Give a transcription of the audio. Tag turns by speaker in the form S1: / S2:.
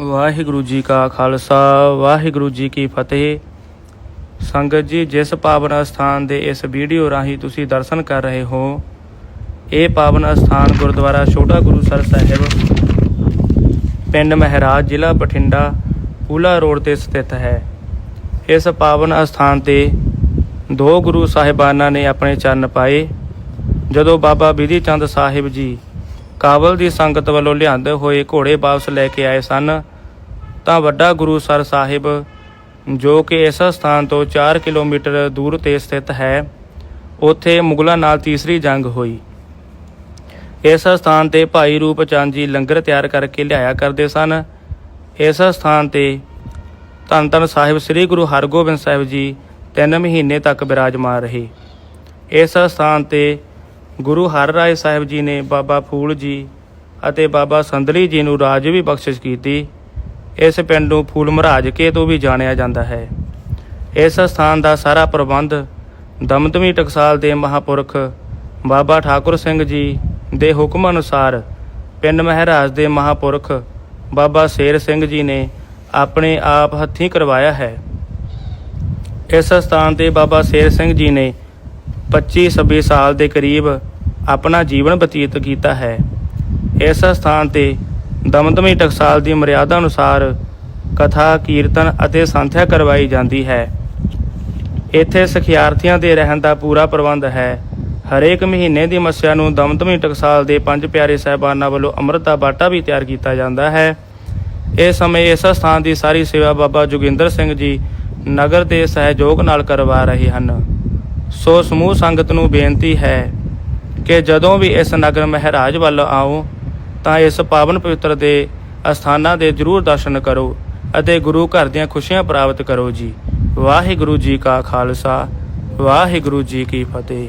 S1: ਵਾਹਿਗੁਰੂ ਜੀ ਕਾ ਖਾਲਸਾ, ਵਾਹਿਗੁਰੂ ਜੀ ਕੀ ਫਤਿਹ। ਸੰਗਤ ਜੀ, ਜਿਸ ਪਾਵਨ ਅਸਥਾਨ ਦੇ ਇਸ ਵੀਡੀਓ ਰਾਹੀਂ ਤੁਸੀਂ ਦਰਸ਼ਨ ਕਰ ਰਹੇ ਹੋ, ਇਹ ਪਾਵਨ ਅਸਥਾਨ ਗੁਰਦੁਆਰਾ ਛੋਟਾ ਗੁਰੂਸਰ ਸਾਹਿਬ, ਪਿੰਡ ਮਹਿਰਾਜ, ਜ਼ਿਲ੍ਹਾ ਬਠਿੰਡਾ, ਪੂਲਾ ਰੋਡ ਤੇ ਸਥਿਤ ਹੈ। ਇਸ ਪਾਵਨ ਅਸਥਾਨ ਤੇ ਦੋ ਗੁਰੂ ਸਾਹਿਬਾਨਾਂ ਨੇ ਆਪਣੇ ਚਰਨ ਪਾਏ। ਜਦੋਂ ਬਾਬਾ ਬਿਧੀ ਚੰਦ ਸਾਹਿਬ ਜੀ ਕਾਬਲ ਦੀ ਸੰਗਤ ਵੱਲੋਂ ਲਿਆਂਦੇ ਹੋਏ ਘੋੜੇ ਵਾਪਸ ਲੈ ਕੇ ਆਏ ਸਨ। ਤਾਂ ਵੱਡਾ ਗੁਰੂ ਸਰ ਸਾਹਿਬ, ਜੋ ਕਿ ਇਸ ਸਥਾਨ ਤੋਂ 4 ਕਿਲੋਮੀਟਰ ਦੂਰ ਤੇ ਸਥਿਤ ਹੈ, ਉੱਥੇ ਮੁਗਲਾਂ ਨਾਲ ਤੀਸਰੀ ਜੰਗ ਹੋਈ। ਇਸ ਸਥਾਨ ਤੇ ਭਾਈ ਰੂਪ ਚੰਦ ਜੀ ਲੰਗਰ ਤਿਆਰ ਕਰਕੇ ਲਿਆਇਆ ਕਰਦੇ ਸਨ। ਇਸ ਸਥਾਨ ਤੇ ਧੰਨ ਧੰਨ ਸਾਹਿਬ ਸ੍ਰੀ ਗੁਰੂ ਹਰਗੋਬਿੰਦ ਸਾਹਿਬ ਜੀ ਤਿੰਨ ਮਹੀਨੇ ਤੱਕ ਬਿਰਾਜਮਾਨ ਰਹੇ। ਇਸ ਸਥਾਨ ਤੇ ਗੁਰੂ ਹਰ ਰਾਏ ਸਾਹਿਬ ਜੀ ਨੇ ਬਾਬਾ ਫੂਲ ਜੀ ਅਤੇ ਬਾਬਾ ਸੰਦਲੀ ਜੀ ਨੂੰ ਰਾਜ ਵੀ ਬਖਸ਼ਿਸ਼ ਕੀਤੀ। ਇਸ ਪਿੰਡ ਨੂੰ ਫੂਲ ਮਹਾਰਾਜ ਕੇ ਤੋਂ ਵੀ ਜਾਣਿਆ ਜਾਂਦਾ ਹੈ। ਇਸ ਸਥਾਨ ਦਾ ਸਾਰਾ ਪ੍ਰਬੰਧ ਦਮਦਮੀ ਟਕਸਾਲ ਦੇ ਮਹਾਪੁਰਖ ਬਾਬਾ ਠਾਕੁਰ ਸਿੰਘ ਜੀ ਦੇ ਹੁਕਮ ਅਨੁਸਾਰ ਪਿੰਡ ਮਹਾਰਾਜ ਦੇ ਮਹਾਪੁਰਖ ਬਾਬਾ ਸ਼ੇਰ ਸਿੰਘ ਜੀ ਨੇ ਆਪਣੇ ਆਪ ਹੱਥੀਂ ਕਰਵਾਇਆ ਹੈ। ਇਸ ਸਥਾਨ ਤੇ ਬਾਬਾ ਸ਼ੇਰ ਸਿੰਘ ਜੀ ਨੇ 25-26 ਸਾਲ ਦੇ ਕਰੀਬ ਆਪਣਾ ਜੀਵਨ ਬਤੀਤ ਕੀਤਾ ਹੈ। ਇਸ ਸਥਾਨ ਤੇ ਦਮਦਮੀ ਟਕਸਾਲ ਦੀ ਮਰਿਆਦਾ ਅਨੁਸਾਰ ਕਥਾ, ਕੀਰਤਨ ਅਤੇ ਸੰਥਿਆ ਕਰਵਾਈ ਜਾਂਦੀ ਹੈ। ਇੱਥੇ ਸਿਖਿਆਰਥੀਆਂ ਦੇ ਰਹਿਣ ਦਾ ਪੂਰਾ ਪ੍ਰਬੰਧ ਹੈ। ਹਰੇਕ ਮਹੀਨੇ ਦੀ ਮੱਸਿਆ ਨੂੰ ਦਮਦਮੀ ਟਕਸਾਲ ਦੇ ਪੰਜ ਪਿਆਰੇ ਸਾਹਿਬਾਨਾਂ ਵੱਲੋਂ ਅੰਮ੍ਰਿਤ ਦਾ ਬਾਟਾ ਵੀ ਤਿਆਰ ਕੀਤਾ ਜਾਂਦਾ ਹੈ। ਇਸ ਸਮੇਂ ਇਸ ਸਥਾਨ ਦੀ ਸਾਰੀ ਸੇਵਾ ਬਾਬਾ ਜੋਗਿੰਦਰ ਸਿੰਘ ਜੀ ਨਗਰ ਦੇ ਸਹਿਯੋਗ ਨਾਲ ਕਰਵਾ ਰਹੇ ਹਨ। ਸੋ ਸਮੂਹ ਸੰਗਤ ਨੂੰ ਬੇਨਤੀ ਹੈ ਕਿ ਜਦੋਂ ਵੀ ਇਸ ਨਗਰ ਮਹਾਰਾਜ ਵੱਲ ਆਓ ਤਾਂ ਇਸ ਪਾਵਨ ਪਵਿੱਤਰ ਦੇ ਅਸਥਾਨਾਂ ਦੇ ਜ਼ਰੂਰ ਦਰਸ਼ਨ ਕਰੋ ਅਤੇ ਗੁਰੂ ਘਰ ਦੀਆਂ ਖੁਸ਼ੀਆਂ ਪ੍ਰਾਪਤ ਕਰੋ ਜੀ। ਵਾਹਿਗੁਰੂ ਜੀ ਕਾ ਖਾਲਸਾ, ਵਾਹਿਗੁਰੂ ਜੀ ਕੀ ਫਤਿਹ।